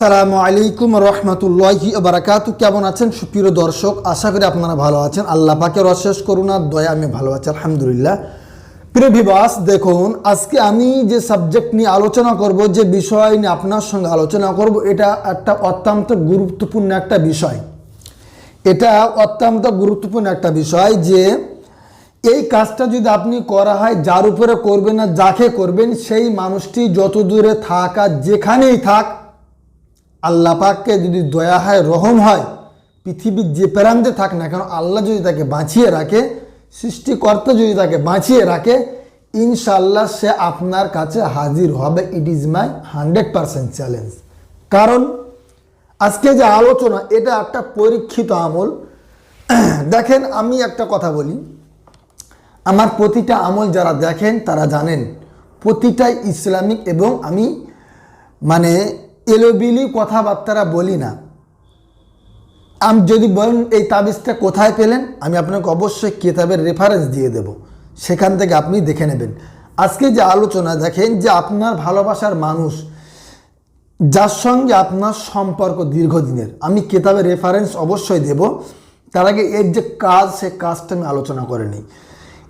সালামু আলাইকুম রহমতুল্লাহি বারাকাতু কেমন আছেন? সুপ্রিয় দর্শক, আশা করি আপনারা ভালো আছেন। আল্লাহ পাকের অশেষ করুণার দয়া, আমি ভালো আছি, আলহামদুলিল্লাহ। প্রিয় ভিবাস দেখুন, আজকে আমি যে সাবজেক্ট নিয়ে আলোচনা করব, যে বিষয় নিয়ে আপনার সঙ্গে আলোচনা করব, এটা একটা অত্যন্ত গুরুত্বপূর্ণ একটা বিষয়। এটা অত্যন্ত গুরুত্বপূর্ণ একটা বিষয় যে, এই কাজটা যদি আপনি করা হয়, যার উপরে করবেন না, যাকে করবেন, সেই মানুষটি যত দূরে থাক আর যেখানেই থাক আল্লাহ পাককে যদি দয়া হয়, রহম হয়, পৃথিবীর যে প্রান্তে থাক না কেন, আল্লাহ যদি তাকে বাঁচিয়ে রাখে, সৃষ্টিকর্তা যদি তাকে বাঁচিয়ে রাখে ইনশাল্লাহ সে আপনার কাছে হাজির হবে। It is my hundred percent challenge কারণ আজকে যে আলোচনা, এটা একটা পরীক্ষিত আমল। দেখেন, আমি একটা কথা বলি। আমার প্রতিটা আমল যারা দেখেন, তারা জানেন প্রতিটাই ইসলামিক এবং আমি মানে এলোবিলি কথাবার্তারা বলি না। আমি যদি বলেন, এই তাবিজটা কোথায় পেলেন? আমি আপনাকে অবশ্যই কেতাবের রেফারেন্স দিয়ে দেব। সেখান থেকে আপনি দেখে নেবেন। আজকে যে আলোচনা, দেখেন যে আপনার ভালোবাসার মানুষ, যার সঙ্গে আপনার সম্পর্ক দীর্ঘদিনের, আমি কেতাবের রেফারেন্স অবশ্যই দেব। তার আগে এর যে কাজ, সে কাজটা আমি আলোচনা করে নিই।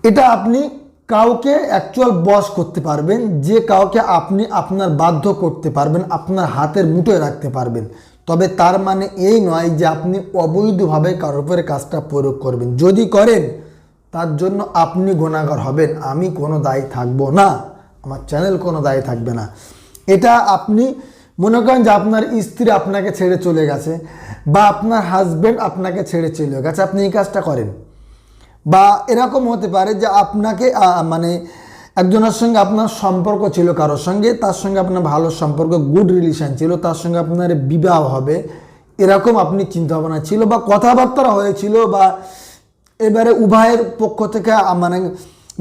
এটা আপনি কাউকে অ্যাকচুয়াল বস করতে পারবেন, যে কাউকে আপনি আপনার বাধ্য করতে পারবেন, আপনার হাতের মুঠোয় রাখতে পারবেন। তবে তার মানে এই নয় যে আপনি অবৈধভাবে কারোর উপরে কাজটা প্রয়োগ করবেন। যদি করেন, তার জন্য আপনি গুণাগার হবেন। আমি কোনো দায়ী থাকব না। আমার চ্যানেল কোনো দায়ী থাকবে না। এটা আপনি মনে করেন যে আপনার স্ত্রী আপনাকে ছেড়ে চলে গেছে, বা আপনার হাজব্যান্ড আপনাকে ছেড়ে চলে গেছে। আপনি এই কাজটা করেন। বা এরকম হতে পারে যে আপনাকে মানে একজনের সঙ্গে আপনার সম্পর্ক ছিল কারোর সঙ্গে, তার সঙ্গে আপনার ভালো সম্পর্ক গুড রিলেশন ছিল, তার সঙ্গে আপনার বিবাহ হবে, এরকম আপনি চিন্তা ভাবনা ছিল বা কথাবার্তা হয়েছিল বা এবারে উভয়ের পক্ষ থেকে মানে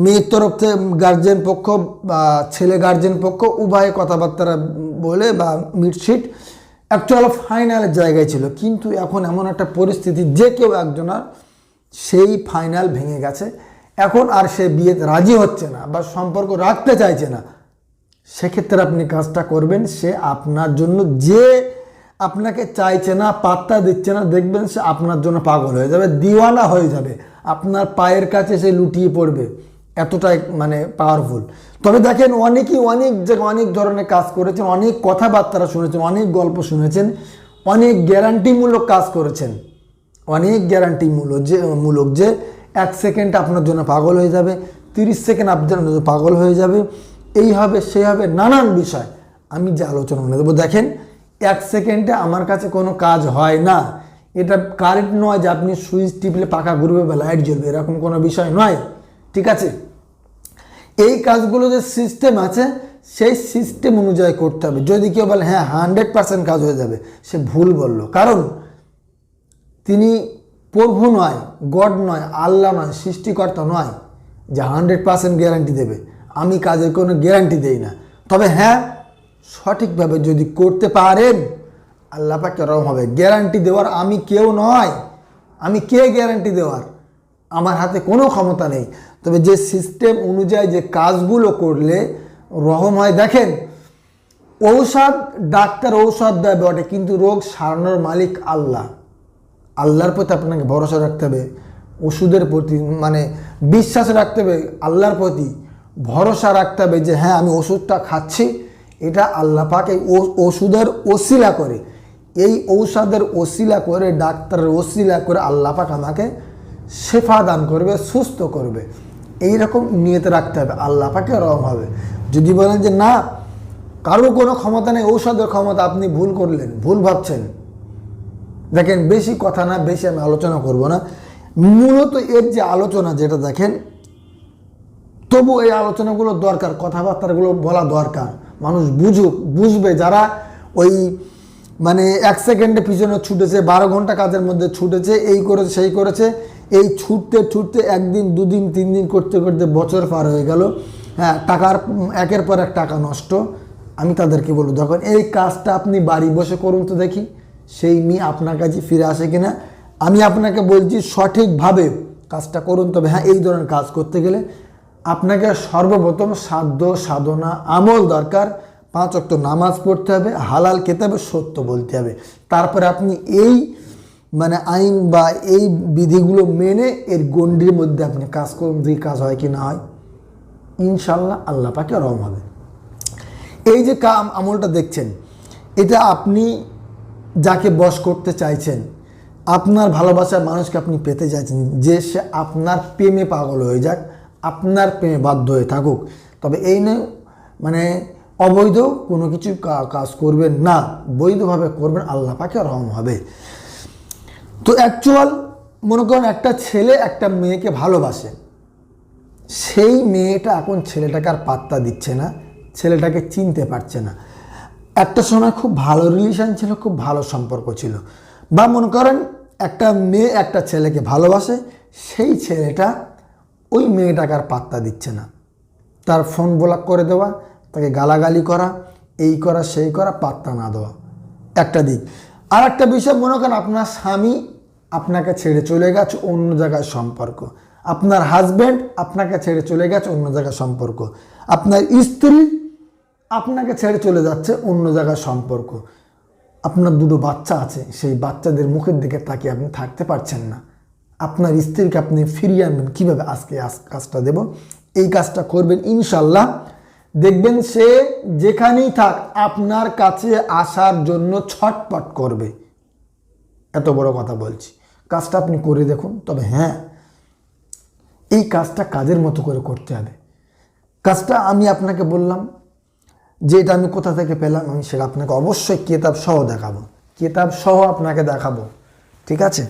মেয়ের তরফ থেকে গার্জেন পক্ষ বা ছেলে গার্জেন পক্ষ উভয়ে কথাবার্তা বলে বা মিটশিট অ্যাকচুয়াল ফাইনালের জায়গায় ছিল। কিন্তু এখন এমন একটা পরিস্থিতি যে কেউ একজনের সেই ফাইনাল ভেঙে গেছে। এখন আর সে বিয়েতে রাজি হচ্ছে না বা সম্পর্ক রাখতে চাইছে না, সেক্ষেত্রে আপনি কাজটা করবেন। সে আপনার জন্য যে আপনাকে চাইছে না, পাত্তা দিচ্ছে না, দেখবেন সে আপনার জন্য পাগল হয়ে যাবে, দিওয়ানা হয়ে যাবে। আপনার পায়ের কাছে সে লুটিয়ে পড়বে, এতটাই মানে পাওয়ারফুল তবে দেখেন অনেকেই অনেক যে অনেক ধরনের কাজ করেছেন, অনেক কথাবার্তা শুনেছেন, অনেক গল্প শুনেছেন, অনেক গ্যারান্টিমূলক কাজ করেছেন। অনেক গ্যারান্টি মূলক যে মূলক যে, এক সেকেন্ড আপনার জন্য পাগল হয়ে যাবে, তিরিশ সেকেন্ড আপনার জন্য পাগল হয়ে যাবে, এই হবে, সে হবে নানান বিষয়। আমি যে আলোচনা করে দেবো দেখেন, এক সেকেন্ডে আমার কাছে কোনো কাজ হয় না। এটা কারেন্ট নয় যে আপনি সুইচ টিপলে পাখা ঘুরবে বা লাইট জ্বলবে, এরকম কোনো বিষয় নয়। ঠিক আছে? এই কাজগুলো যে সিস্টেম আছে, সেই সিস্টেম অনুযায়ী করতে হবে। যদি কেউ বলে হ্যাঁ হান্ড্রেড পার্সেন্ট কাজ হয়ে যাবে, সে ভুল বলল। কারণ তিনি প্রভু নয়, গড নয়, আল্লাহ নয়, সৃষ্টিকর্তা নয়, যে হান্ড্রেড পার্সেন্ট গ্যারান্টি দেবে। আমি কাজের কোনো গ্যারান্টি দেই না। তবে হ্যাঁ সঠিকভাবে যদি করতে পারেন, আল্লাহ পাকে রকম হবে। গ্যারান্টি দেওয়ার আমি কেউ নয়। আমি কে গ্যারান্টি দেওয়ার? আমার হাতে কোনো ক্ষমতা নেই। তবে যে সিস্টেম অনুযায়ী যে কাজগুলো করলে রহম হয়, দেখেন, ঔষধ, ডাক্তার ঔষধ দেয় বটে, কিন্তু রোগ সারানোর মালিক আল্লাহ। আল্লাহর প্রতি আপনাকে ভরসা রাখতে হবে, ওষুধের প্রতি মানে বিশ্বাস রাখতে হবে আল্লাহর প্রতি, ভরসা রাখতে হবে যে হ্যাঁ আমি ওষুধটা খাচ্ছি, এটা আল্লাহ পাকে ওষুধের ওসিলা করে, এই ঔষধের ওসিলা করে, ডাক্তারের ওসিলা করে আল্লাহ পাক আমাকে শেফা দান করবে, সুস্থ করবে। এই রকম নিয়তে রাখতে হবে, আল্লাহ পাকে রকম হবে। যদি বলেন যে না, কারও কোনো ক্ষমতা নেই, ঔষধের ক্ষমতা আপনি ভুল করলেন, ভুল ভাবছেন দেখেন, বেশি কথা না, বেশি আমি আলোচনা করব না। মূলত এর যে আলোচনা যেটা দেখেন, তবু এই আলোচনাগুলো দরকার, কথাবার্তাগুলো বলা দরকার। মানুষ বুঝুক, বুঝবে যারা ওই মানে এক সেকেন্ডে পিছনে ছুটেছে, বারো ঘণ্টা কাজের মধ্যে ছুটেছে, এই করেছে, সেই করেছে, এই ছুটতে ছুটতে একদিন, দুদিন, তিন দিন করতে করতে বছর পার হয়ে গেল। হ্যাঁ টাকার, একের পর এক টাকা নষ্ট। আমি তাদেরকে বলব, যখন এই কাজটা আপনি বাড়ি বসে করুন তো দেখি। সেই মেয়ে আপনার কাছে ফিরে আসে কিনা? আমি আপনাকে বলছি সঠিকভাবে কাজটা করুন। তবে হ্যাঁ এই ধরনের কাজ করতে গেলে আপনাকে সর্বপ্রথম সাধ্য, সাধনা, আমল দরকার। পাঁচ অক্ত নামাজ পড়তে হবে, হালাল খেতে হবে সত্য বলতে হবে। তারপরে আপনি এই মানে আইন বা এই বিধিগুলো মেনে এর গণ্ডির মধ্যে আপনি কাজ করুন যদি কাজ হয় কি না হয়। ইনশাল্লাহ আল্লাহ পাকে রহম হবে। এই যে কাম আমলটা দেখছেন, এটা আপনি যাকে বশ করতে চাইছেন, আপনার ভালোবাসার মানুষকে আপনি পেতে চাইছেন, যে সে আপনার প্রেমে পাগল হয়ে যাক, আপনার প্রেমে বাধ্য হয়ে থাকুক। তবে এই নয় মানে অবৈধ কোনো কিছু কাজ করবেন না, বৈধভাবে করবেন, আল্লাহ পাকে রহম হবে। তো অ্যাকচুয়াল মনে করুন একটা ছেলে একটা মেয়েকে ভালোবাসে, সেই মেয়েটা এখন ছেলেটাকে আর পাত্তা দিচ্ছে না, ছেলেটাকে চিনতে পারছে না। একটা সময় খুব ভালো রিলেশন ছিল, খুব ভালো সম্পর্ক ছিল। বা মনে করেন একটা মেয়ে একটা ছেলেকে ভালোবাসে, সেই ছেলেটা ওই মেয়েটাকে আর পাত্তা দিচ্ছে না। তার ফোন ব্লক করে দেওয়া, তাকে গালাগালি করা, এই করা, সেই করা, পাত্তা না দেওয়া। একটা দিক। আর একটা বিষয়, মনে করেন আপনার স্বামী আপনাকে ছেড়ে চলে গেছে অন্য জায়গায় সম্পর্ক। আপনার হাজব্যান্ড আপনাকে ছেড়ে চলে গেছে অন্য জায়গায় সম্পর্ক। আপনার স্ত্রী আপনাকে ছেড়ে চলে যাচ্ছে অন্য জায়গার সম্পর্ক। আপনার দুটো বাচ্চা আছে, সেই বাচ্চাদের মুখের দিকে তাকিয়ে আপনি থাকতে পারছেন না। আপনার স্ত্রীকে আপনি ফিরিয়ে আনবেন, কীভাবে আজকে আজ কাজটা দেব? এই কাজটা করবেন ইনশাল্লাহ দেখবেন সে যেখানেই থাক, আপনার কাছে আসার জন্য ছটপট করবে। এত বড় কথা বলছি। কাজটা আপনি করে দেখুন, তবে হ্যাঁ এই কাজটা কাজের মতো করে করতে হবে। কাজটা আমি আপনাকে বললাম যে এটা আমি কোথা থেকে পেলাম আমি সেটা আপনাকে অবশ্যই কেতাব সহ দেখাবো। কেতাব সহ আপনাকে দেখাবো। ঠিক আছে?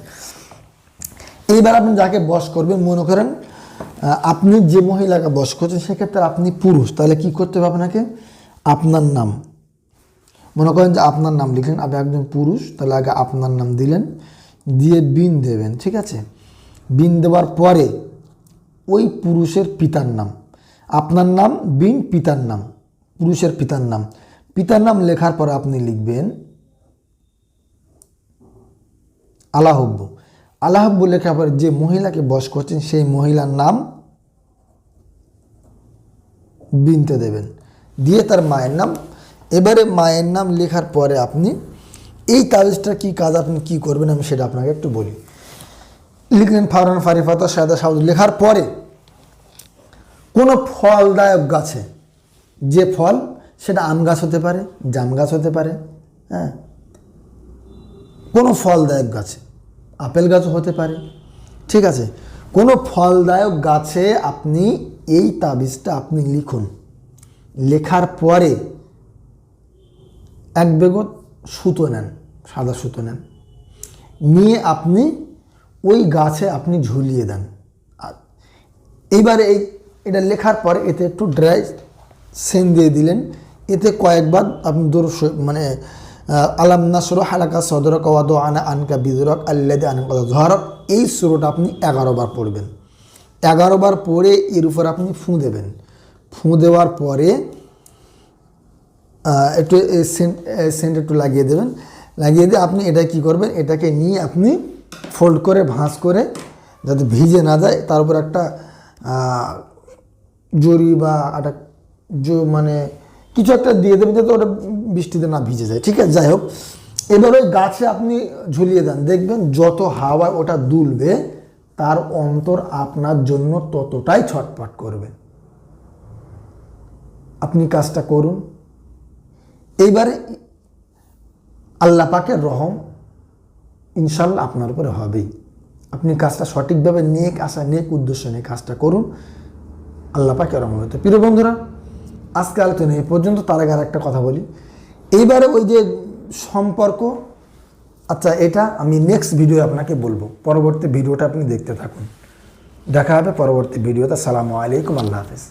এইবার আপনি যাকে বস করবেন, মনে করেন আপনি যে মহিলাকে বস করছেন, সেক্ষেত্রে আপনি পুরুষ। তাহলে কি করতে হবে আপনাকে? আপনার নাম। মনে করেন যে আপনার নাম লিখলেন, আপনি একজন পুরুষ, তাহলে আগে আপনার নাম দিলেন, দিয়ে বিন দেবেন, ঠিক আছে? বিন দেওয়ার পরে ওই পুরুষের পিতার নাম। আপনার নাম, বিন পিতার নাম। পুরুষের পিতার নাম। পিতার নাম লেখার পরে আপনি লিখবেন আলাহব্য। আলাহব্য লেখার পরে যে মহিলাকে বস করছেন, সেই মহিলার নাম বিনতে দেবেন। দিয়ে তার মায়ের নাম। এবারে মায়ের নাম লেখার পরে আপনি এই তাবিজটা কি কাজ আপনি কি করবেন আমি সেটা আপনাকে একটু বলি। লিখলেন, ফারহান ফারিফাতা সায়দা সাউদ লেখার পরে কোনো ফলদায়ক গাছে যে ফল, সেটা আম গাছ হতে পারে, জাম গাছ হতে পারে হ্যাঁ? কোনো ফলদায়ক গাছে, আপেল গাছও হতে পারে, ঠিক আছে? কোনো ফলদায়ক গাছে আপনি এই তাবিজটা আপনি লিখুন। লেখার পরে এক বেগত সুতো নেন, সাদা সুতো নেন। নিয়ে আপনি ওই গাছে আপনি ঝুলিয়ে দেন। আর এইবারে এই এটা লেখার পরে এতে একটু ড্রাই সেন দিয়ে দিলেন। এতে কয়েকবার আপনি দূর মানে আলাম নাসর হালাকা সদরক ওয়াদ আনা আনকা বিদরক আল্লাদি আনকা ধরক এই সুরোটা আপনি এগারো বার পড়বেন। এগারো বার পরে এর উপর আপনি ফুঁ দেবেন। ফুঁ দেওয়ার পরে একটু সেন্ট সেন্ট একটু লাগিয়ে দেবেন। লাগিয়ে দিয়ে আপনি এটা কি করবেন? এটাকে নিয়ে আপনি ফোল্ড করে, ভাঁজ করে, যাতে ভিজে না যায়, তার উপর একটা জরি বা একটা মানে কিছু একটা দিয়ে দেবেন যাতে ওটা বৃষ্টিতে না ভিজে যায়। ঠিক আছে, যাই হোক। এবার ওই গাছে আপনি ঝুলিয়ে দেন। দেখবেন যত হাওয়ায় ওটা দুলবে, তার অন্তর আপনার জন্য ততটাই ছটপট করবে। আপনি কাজটা করুন। এইবারে আল্লাহ পাকের রহম ইনশাল্লাহ আপনার উপরে হবেই। আপনি কাজটা সঠিকভাবে নেক আশা নেক উদ্দেশ্য নিয়ে কাজটা করুন। আল্লাহ পাকের রহম হতে প্রিয় বন্ধুরা আজকে আলোচনা এই পর্যন্ত, তার আগে একটা কথা বলি। এইবারে ওই যে সম্পর্ক আচ্ছা এটা আমি নেক্সট ভিডিও আপনাকে বলব। পরবর্তী ভিডিওটা আপনি দেখতে থাকুন। দেখা হবে পরবর্তী ভিডিওতে সালামু আলাইকুম, আল্লাহ হাফিজ।